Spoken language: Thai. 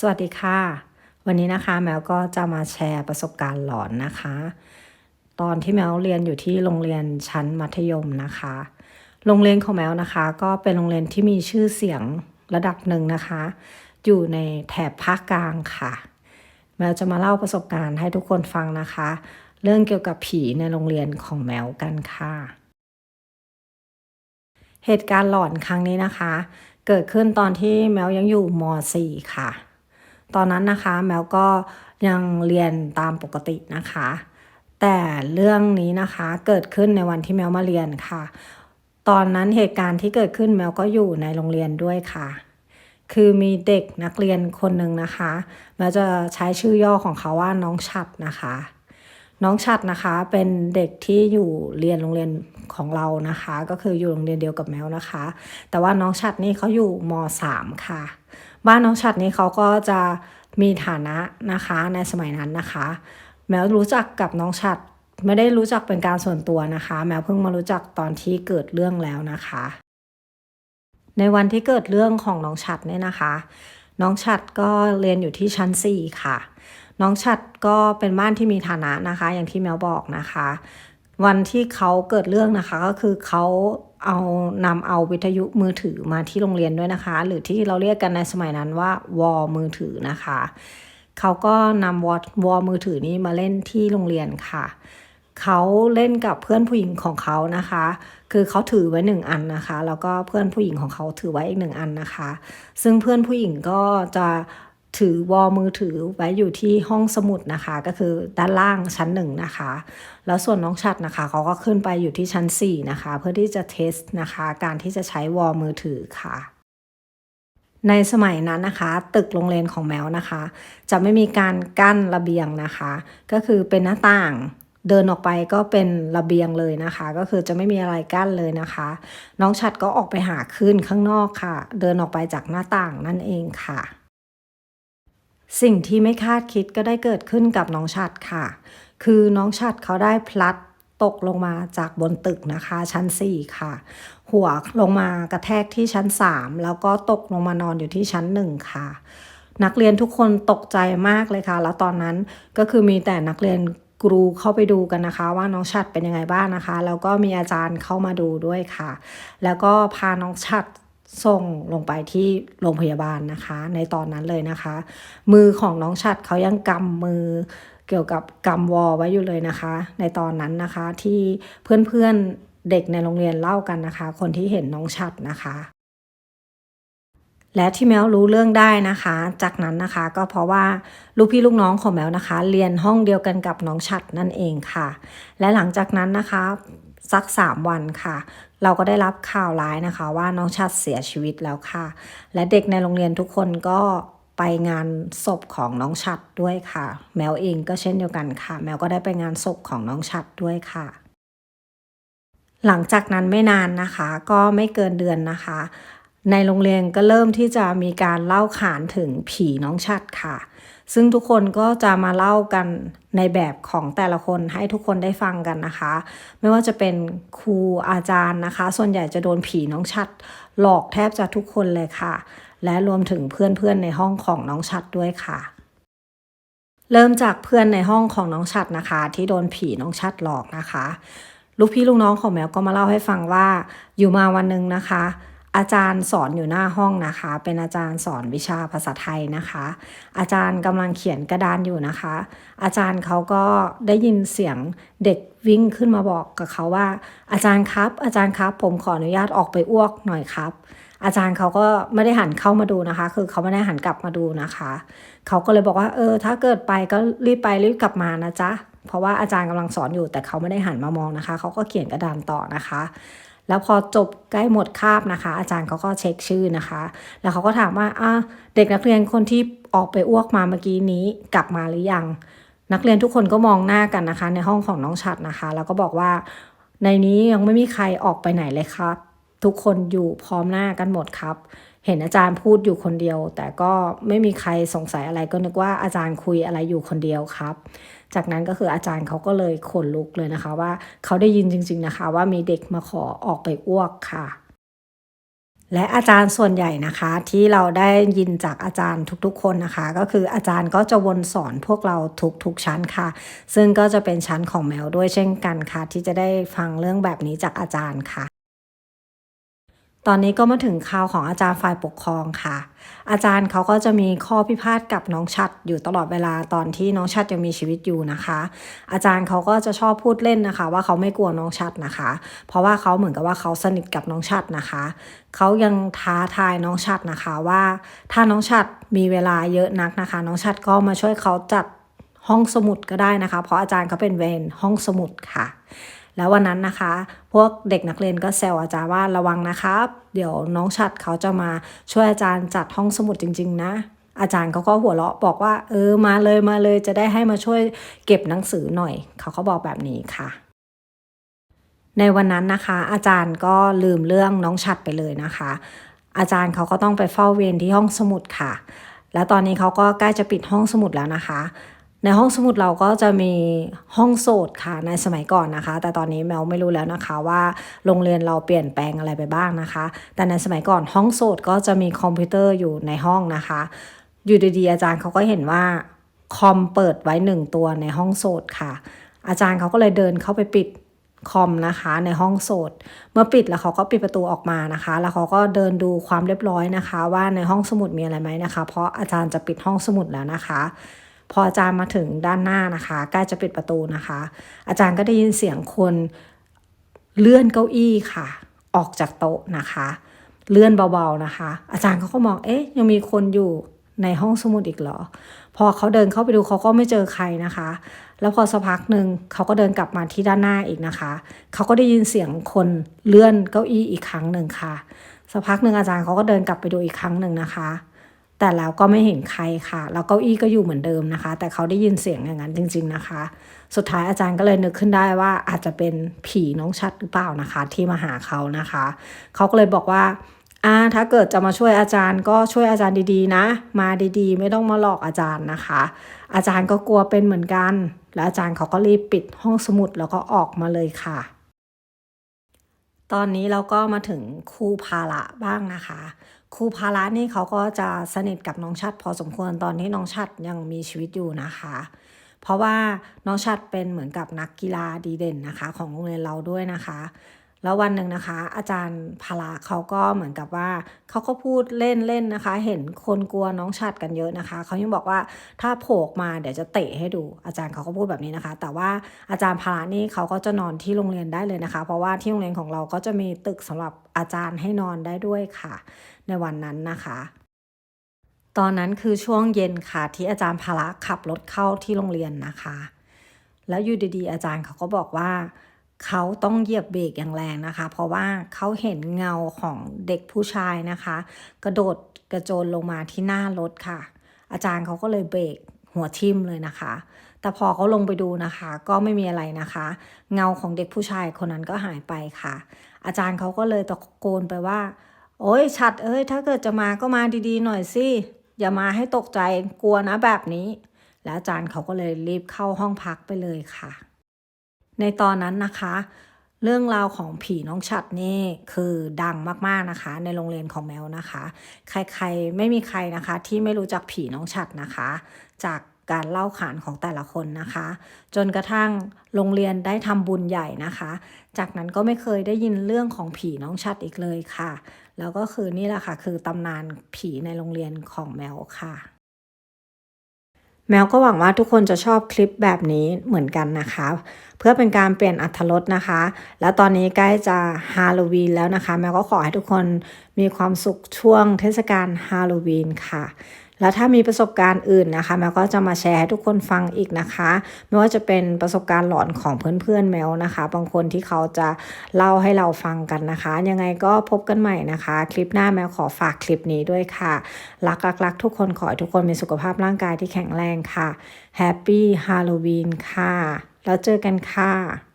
สวัสดีค่ะ วันนี้นะคะแมวก็จะมาแชร์ประสบการณ์หลอนนะคะ ตอนที่แมวเรียนอยู่ที่โรงเรียนชั้นมัธยมนะคะ โรงเรียนของแมวนะคะ ก็เป็นโรงเรียนที่มีชื่อเสียงระดับหนึ่งนะคะ อยู่ในแถบภาคกลางค่ะ แมวจะมาเล่าประสบการณ์ให้ทุกคนฟังนะคะ เรื่องเกี่ยวกับผีในโรงเรียนของแมวกันค่ะ เหตุการณ์หลอนครั้งนี้นะคะ เกิดขึ้นตอนที่แมวยังอยู่ม .4 ค่ะ ตอนนั้นนะคะแมวก็ยังเรียนตามปกตินะคะ แต่เรื่องนี้นะคะเกิดขึ้นในวันที่แมวมาเรียนค่ะ ตอนนั้นเหตุการณ์ที่เกิดขึ้นแมวก็อยู่ในโรงเรียนด้วยค่ะ คือมีเด็กนักเรียนคนหนึ่งนะคะแมวจะใช้ชื่อย่อของเขาว่าน้องชัดนะคะ น้องชัดนะคะเป็นเด็กที่อยู่เรียนโรงเรียน ของเรานะคะ ก็คืออยู่โรงเรียนเดียวกับแมวนะคะ แต่ว่าน้องชัดนี่เขาอยู่ม .3 ค่ะ บ้านน้องชัดนี่เขาก็จะมีฐานะนะคะในสมัยนั้นนะคะ แมวรู้จักกับน้องชัดไม่ได้รู้จักเป็นการส่วนตัวนะคะ แมวเพิ่งมารู้จักตอนที่เกิดเรื่องแล้วนะคะ ในวันที่เกิดเรื่องของน้องชัดเนี่ยนะคะ น้องชัดก็เรียนอยู่ที่ชั้น 4 ค่ะ น้องชัดก็เป็นบ้านที่มีฐานะนะคะ อย่างที่แมวบอกนะคะ วันที่เขาเกิดเรื่องนะคะก็คือเขาเอานำเอาวิทยุมือถือมาที่โรงเรียนด้วยนะคะ หรือที่เราเรียกกันในสมัยนั้นว่าวอลมือถือนะคะ เขาก็นำวอวอมือถือนี้มาเล่นที่โรงเรียนค่ะ เขาเล่นกับเพื่อนผู้หญิงของเขานะคะ คือเขาถือไว้หนึ่งอันนะคะ แล้วก็เพื่อนผู้หญิงของเขาถือไว้อีกหนึ่งอันนะคะ ซึ่งเพื่อนผู้หญิงก็จะ ถือวอมือถือไว้อยู่ที่ห้องสมุดนะคะ ก็คือด้านล่างชั้นหนึ่งนะคะ แล้วส่วนน้องชัดนะคะเขาก็ขึ้นไปอยู่ที่ชั้น 4 นะคะ เพื่อที่จะเทสนะคะ การที่จะใช้วอมือถือค่ะ ในสมัยนั้นนะคะ ตึกโรงเรียนของแมวนะคะ จะไม่มีการกั้นระเบียงนะคะ ก็คือเป็นหน้าต่างเดินออกไปก็เป็นระเบียงเลยนะคะ ก็คือจะไม่มีอะไรกั้นเลยนะคะ น้องชัดก็ออกไปหาขึ้นข้างนอกค่ะ เดินออกไปจากหน้าต่างนั่นเองค่ะ สิ่งที่ไม่คาดคิดก็ได้เกิดขึ้นกับน้องชัดค่ะ คือน้องชัดเขาได้พลัดตกลงมาจากบนตึกนะคะ ชั้น 4 ค่ะ หัวลงมากระแทกที่ชั้น 3 แล้วก็ตกลงมานอนอยู่ที่ชั้น 1 ค่ะ นักเรียนทุกคนตกใจมากเลยค่ะ แล้วตอนนั้นก็คือมีแต่นักเรียนกรูเข้าไปดูกันนะคะ ว่าน้องชัดเป็นยังไงบ้างนะคะ แล้วก็มีอาจารย์เข้ามาดูด้วยค่ะ แล้วก็พาน้องชัด ส่งลงไปที่โรงพยาบาลนะคะ ในตอนนั้นเลยนะคะ มือของน้องชัดเขายังกำมือเกี่ยวกับกำวอไว้อยู่เลยนะคะ ในตอนนั้นนะคะที่เพื่อนๆเด็กในโรงเรียนเล่ากันนะคะ คนที่เห็นน้องชัดนะคะและที่แมวรู้เรื่องได้นะคะ จากนั้นนะคะก็เพราะว่าลูกพี่ลูกน้องของแมวนะคะ เรียนห้องเดียวกันกับน้องชัดนั่นเองค่ะ และหลังจากนั้นนะคะ สักสามวันค่ะ เราก็ได้รับข่าวร้ายนะคะ ว่าน้องชัดเสียชีวิตแล้วค่ะ และเด็กในโรงเรียนทุกคนก็ไปงานศพของน้องชัดด้วยค่ะ แมวเองก็เช่นเดียวกันค่ะ แมวก็ได้ไปงานศพของน้องชัดด้วยค่ะ หลังจากนั้นไม่นานนะคะ ก็ไม่เกินเดือนนะคะ ในโรงเรียนก็เริ่มที่จะมีการเล่าขานถึงผีน้องชัดค่ะ ซึ่งทุกคนก็จะมาเล่ากันในแบบของแต่ละคนให้ทุกคนได้ฟังกันนะคะ ไม่ว่าจะเป็นครูอาจารย์นะคะ ส่วนใหญ่จะโดนผีน้องชัด หลอกแทบจะทุกคนเลยค่ะ และรวมถึงเพื่อนๆในห้องของน้องชัดด้วยค่ะเริ่มจากเพื่อนในห้องของน้องชัดนะคะ ที่โดนผีน้องชัดหลอกนะคะ ลูกพี่ลูกน้องของแมวก็มาเล่าให้ฟังว่า อยู่มาวันหนึ่งนะคะ อาจารย์สอนอยู่หน้าห้องนะคะ เป็นอาจารย์สอนวิชาภาษาไทยนะคะ อาจารย์กำลังเขียนกระดานอยู่นะคะ อาจารย์เขาก็ได้ยินเสียงเด็กวิ่งขึ้นมาบอกกับเขาว่า อาจารย์ครับ อาจารย์ครับ ผมขออนุญาตออกไปอ้วกหน่อยครับ อาจารย์เขาก็ไม่ได้หันเข้ามาดูนะคะ คือเขาไม่ได้หันกลับมาดูนะคะ เขาก็เลยบอกว่าเออ ถ้าเกิดไปก็รีบไปรีบกลับมานะจ๊ะเพราะว่าอาจารย์กำลังสอนอยู่แต่เขาไม่ได้หันมามองนะคะ เขาก็เขียนกระดานต่อนะคะ แล้วพอจบใกล้หมดคาบนะคะ อาจารย์เขาก็เช็คชื่อนะคะ แล้วเขาก็ถามว่าอะเด็กนักเรียนคนที่ออกไปอ้วกมาเมื่อกี้นี้กลับมาหรือยัง นักเรียนทุกคนก็มองหน้ากันนะคะ ในห้องของน้องชัดนะคะ แล้วก็บอกว่า ในนี้ยังไม่มีใครออกไปไหนเลยครับ ทุกคนอยู่พร้อมหน้ากันหมดครับ เห็นอาจารย์พูดอยู่คนเดียว แต่ก็ไม่มีใครสงสัยอะไรก็นึกว่าอาจารย์คุยอะไรอยู่คนเดียวครับ จากนั้นก็คืออาจารย์เขาก็เลยขนลุกเลยนะคะ ว่าเขาได้ยินจริง ๆนะคะ ว่ามีเด็กมาขอออกไปอ้วกค่ะและอาจารย์ส่วนใหญ่นะคะที่เราได้ยินจากอาจารย์ทุกๆ คนนะคะ ก็คืออาจารย์ก็จะวนสอนพวกเราทุกๆชั้นค่ะ ซึ่งก็จะเป็นชั้นของแมวด้วยเช่นกันค่ะ ที่จะได้ฟังเรื่องแบบนี้จากอาจารย์ค่ะ ตอนนี้ก็มาถึงคราวของอาจารย์ฝ่ายปกครองค่ะ อาจารย์เขาก็จะมีข้อพิพาทกับน้องชัดอยู่ตลอดเวลาตอนที่น้องชัดยังมีชีวิตอยู่นะคะ อาจารย์เขาก็จะชอบพูดเล่นนะคะ ว่าเขาไม่กลัวน้องชัดนะคะ เพราะว่าเขาเหมือนกับว่าเขาสนิทกับน้องชัดนะคะเขายังท้าทายน้องชัดนะคะว่า ถ้าน้องชัดมีเวลาเยอะนักนะคะ น้องชัดก็มาช่วยเขาจัดห้องสมุดก็ได้นะคะ เพราะอาจารย์เขาเป็นเวรห้องสมุดค่ะ แล้ววันนั้นนะคะ พวกเด็กนักเรียนก็แซวอาจารย์ว่าระวังนะครับ เดี๋ยวน้องชัดเขาจะมาช่วยอาจารย์จัดห้องสมุดจริง ๆ นะอาจารย์เขาก็หัวเราะบอกว่า เออมาเลยมาเลยจะได้ให้มาช่วยเก็บหนังสือหน่อย เขาก็บอกแบบนี้ค่ะ ในวันนั้นนะคะ อาจารย์ก็ลืมเรื่องน้องชัดไปเลยนะคะ อาจารย์เขาก็ต้องไปเฝ้าเวรที่ห้องสมุดค่ะ แล้วตอนนี้เขาก็ใกล้จะปิดห้องสมุดแล้วนะคะ ในห้องสมุดเราก็จะมีห้องโสดค่ะในสมัยก่อนนะคะ แต่ตอนนี้แมวไม่รู้แล้วนะคะว่าโรงเรียนเราเปลี่ยนแปลงอะไรไปบ้างนะคะ แต่ในสมัยก่อนห้องโสดก็จะมีคอมพิวเตอร์อยู่ในห้องนะคะ อยู่ดีๆอาจารย์เขาก็เห็นว่าคอมเปิดไว้หนึ่งตัวในห้องโสดค่ะ อาจารย์เขาก็เลยเดินเข้าไปปิดคอมนะคะในห้องโสด เมื่อปิดแล้วเขาก็ปิดประตูออกมานะคะ แล้วเขาก็เดินดูความเรียบร้อยนะคะ ว่าในห้องสมุดมีอะไรไหมนะคะ เพราะอาจารย์จะปิดห้องสมุดแล้วนะคะ พออาจารย์มาถึงด้านหน้านะคะใกล้จะปิดประตูนะคะ อาจารย์ก็ได้ยินเสียงคนเลื่อนเก้าอี้ค่ะ ออกจากโต๊ะนะคะ เลื่อนเบาๆนะคะ อาจารย์เขาก็มองเอ๊ะยังมีคนอยู่ในห้องสมุดอีกเหรอ พอเขาเดินเข้าไปดูเขาก็ไม่เจอใครนะคะ แล้วพอสักพักหนึ่งเขาก็เดินกลับมาที่ด้านหน้าอีกนะคะ เขาก็ได้ยินเสียงคนเลื่อนเก้าอี้อีกครั้งหนึ่งค่ะ สักพักหนึ่งอาจารย์เขาก็เดินกลับไปดูอีกครั้งหนึ่งนะคะ แต่แล้วก็ไม่เห็นใครค่ะ แล้วเก้าอี้ก็อยู่เหมือนเดิมนะคะ แต่เขาได้ยินเสียงอย่างนั้นจริง ๆนะคะ สุดท้ายอาจารย์ก็เลยนึกขึ้นได้ว่าอาจจะเป็นผีน้องชัดหรือเปล่านะคะ ที่มาหาเขานะคะ เขาก็เลยบอกว่าอ่าถ้าเกิดจะมาช่วยอาจารย์ก็ช่วยอาจารย์ดีๆ นะ มาดีๆ ไม่ต้องมาหลอกอาจารย์นะคะ อาจารย์ก็กลัวเป็นเหมือนกัน แล้วอาจารย์เขาก็รีบปิดห้องสมุดแล้วก็ออกมาเลยค่ะ ตอนนี้เราก็มาถึงครูภาระบ้างนะคะ ครูภาระนี่เขาก็จะสนิทกับน้องชัดพอสมควรตอนนี้น้องชัดยังมีชีวิตอยู่นะคะ เพราะว่าน้องชัดเป็นเหมือนกับนักกีฬาดีเด่นนะคะ ของโรงเรียนเราด้วยนะคะ แล้ววันหนึ่งนะคะ อาจารย์พละเขาก็เหมือนกับว่าเขาก็พูดเล่นๆนะคะ เห็นคนกลัวน้องชัดกันเยอะนะคะเขายังบอกว่าถ้าโผล่มาเดี๋ยวจะเตะให้ดูอาจารย์เขาก็พูดแบบนี้นะคะ แต่ว่าอาจารย์พละนี่เขาก็จะนอนที่โรงเรียนได้เลยนะคะ เพราะว่าที่โรงเรียนของเราก็จะมีตึกสำหรับอาจารย์ให้นอนได้ด้วยค่ะ ในวันนั้นนะคะตอนนั้นคือช่วงเย็นค่ะที่อาจารย์พละขับรถเข้าที่โรงเรียนนะคะ แล้วอยู่ดีๆ อาจารย์เขาก็บอกว่า เขาต้องเหยียบเบรกอย่างแรงนะคะ เพราะว่าเขาเห็นเงาของเด็กผู้ชายนะคะ กระโดดกระโจนลงมาที่หน้ารถค่ะ อาจารย์เขาก็เลยเบรกหัวทิ่มเลยนะคะ แต่พอเขาลงไปดูนะคะ ก็ไม่มีอะไรนะคะ เงาของเด็กผู้ชายคนนั้นก็หายไปค่ะ อาจารย์เขาก็เลยตะโกนไปว่า โอ้ยชัดเอ้ย ถ้าเกิดจะมาก็มาดีๆหน่อยสิอย่ามาให้ตกใจกลัวนะแบบนี้ แล้วอาจารย์เขาก็เลยรีบเข้าห้องพักไปเลยค่ะ ในตอนนั้นนะคะ เรื่องราวของผีน้องฉัดนี่คือดังมากๆนะคะ ในโรงเรียนของแมวนะคะ ใครๆไม่มีใครนะคะ ที่ไม่รู้จักผีน้องฉัดนะคะ จากการเล่าขานของแต่ละคนนะคะ จนกระทั่งโรงเรียนได้ทำบุญใหญ่นะคะ จากนั้นก็ไม่เคยได้ยินเรื่องของผีน้องชัดอีกเลยค่ะ แล้วก็คือนี่แหละค่ะ คือตำนานผีในโรงเรียนของแมวค่ะ แมวก็หวังว่าทุกคนจะชอบคลิปแบบนี้เหมือนกันนะคะ เพื่อเป็นการเปลี่ยนอัธรสนะคะ แล้วตอนนี้ใกล้จะฮาโลวีนแล้วนะคะ แมวก็ขอให้ทุกคนมีความสุขช่วงเทศกาลฮาโลวีนค่ะ แล้วถ้ามีประสบการณ์อื่นนะคะแมวก็จะมาแชร์ให้ทุกคนฟังอีกนะคะ ไม่ว่าจะเป็นประสบการณ์หลอนของเพื่อนๆแมวนะคะ บางคนที่เขาจะเล่าให้เราฟังกันนะคะ ยังไงก็พบกันใหม่นะคะ คลิปหน้าแมวขอฝากคลิปนี้ด้วยค่ะรักรักรักทุกคนขอให้ทุกคนมีสุขภาพร่างกายที่แข็งแรงค่ะแฮปปี้ฮาโลวีนค่ะ แล้วเจอกันค่ะ